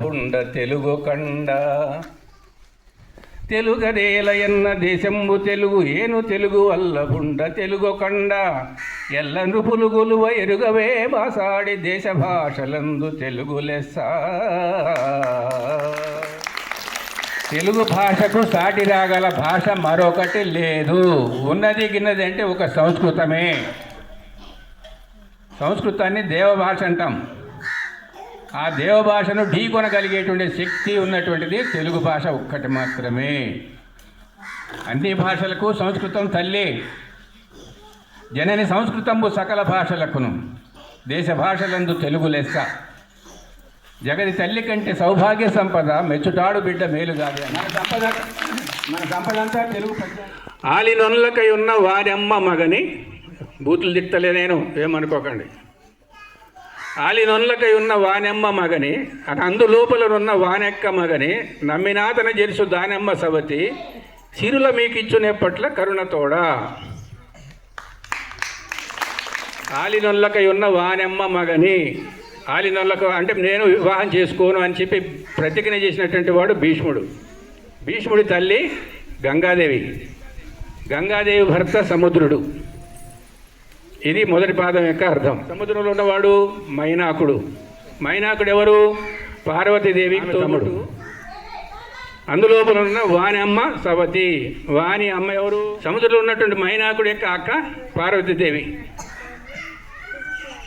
ఉండ తెలుగు కండ. తెలుగదేలయన్న దేశంబు తెలుగు ఏను తెలుగు వల్లబుండ తెలుగు కండ. ఎల్ల నృపులు ఎరుగవే బాసాడి దేశ భాషలందు తెలుగు లెస్స. తెలుగు భాషకు సాటి రాగల భాష మరొకటి లేదు. ఉన్నది గిన్నది అంటే ఒక సంస్కృతమే. సంస్కృతాన్ని దేవభాష అంటాం. ఆ దేవభాషను ఢీకొనగలిగేటువంటి శక్తి ఉన్నటువంటిది తెలుగు భాష ఒక్కటి మాత్రమే. అన్ని భాషలకు సంస్కృతం తల్లి. జనని సంస్కృతంబు సకల భాషలకును. దేశ భాషలందు తెలుగు లెస్స. జగది తల్లి కంటే సౌభాగ్య సంపద మెచ్చుటాడు బిడ్డ మేలు కాదు మన సంపద మన సంపద అంతా తెలుగు ఆలినొల్లకై ఉన్న వారమ్మ మగని బూతులు తిట్టలే నేను ఏమనుకోకండి. ఆలినొల్లకై ఉన్న వానెమ్మ మగని అందులోపలనున్న వానెక్క మగని నమ్మినాతన జెలుసు దానెమ్మ సవతి సిరుల మీకిచ్చునేపట్ల కరుణతోడ ఆలినొల్లకై ఉన్న వానెమ్మ మగని ఆలినొల్లకు అంటే నేను వివాహం చేసుకోను అని చెప్పి ప్రతిజ్ఞ చేసినటువంటి వాడు భీష్ముడు. భీష్ముడి తల్లి గంగాదేవి. గంగాదేవి భర్త సముద్రుడు. ఇది మొదటి పాదం యొక్క అర్థం. సముద్రంలో ఉన్నవాడు మైనాకుడు. మైనాకుడు ఎవరు పార్వతీదేవి తమ్ముడు. అందులోపల ఉన్న వాని అమ్మ సవతి. వాని అమ్మ ఎవరు? సముద్రంలో ఉన్నటువంటి మైనాకుడు యొక్క అక్క పార్వతీదేవి.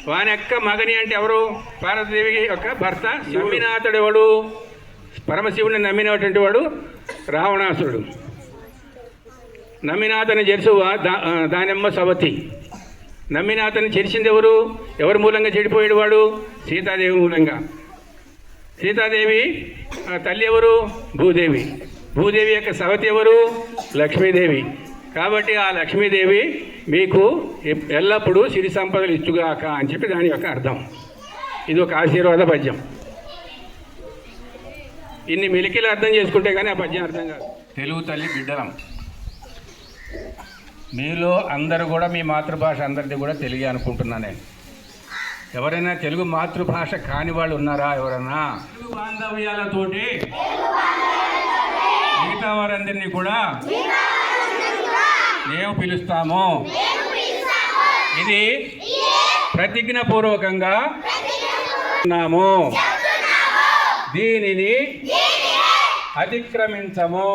వాని అక్క మగని అంటే ఎవరు? పార్వతీదేవి యొక్క భర్త నమ్మినాథుడు ఎవడు పరమశివుని నమ్మినటువంటి వాడు రావణాసురుడు. నమ్మినాథని జెరుసు దానమ్మ సవతి. నమ్మిన అతను చెరిచింది ఎవరు? ఎవరి మూలంగా చెడిపోయాడు వాడు? సీతాదేవి మూలంగా. సీతాదేవి ఆ తల్లి ఎవరు? భూదేవి. భూదేవి యొక్క సవతి ఎవరు? లక్ష్మీదేవి. కాబట్టి ఆ లక్ష్మీదేవి మీకు ఎల్లప్పుడూ సిరి సంపదలు ఇచ్చుగాక అని చెప్పి దాని యొక్క అర్థం. ఇది ఒక ఆశీర్వాద పద్యం. ఇన్ని మిలికిలు అర్థం చేసుకుంటే కానీ ఆ పద్యం అర్థం కాదు. తెలుగు తల్లి బిడ్డలం. మీలో అందరూ కూడా మీ మాతృభాష అందరిది కూడా తెలుగే అనుకుంటున్నా నేను. ఎవరైనా తెలుగు మాతృభాష కాని వాళ్ళు ఉన్నారా ఎవరైనా తెలుగు బాంధవ్యాలతోటి. మిగతా వారందరినీ కూడా మేము పిలుస్తాము. ఇది ప్రతిజ్ఞపూర్వకంగా ఉన్నాము దీనిని అతిక్రమించము.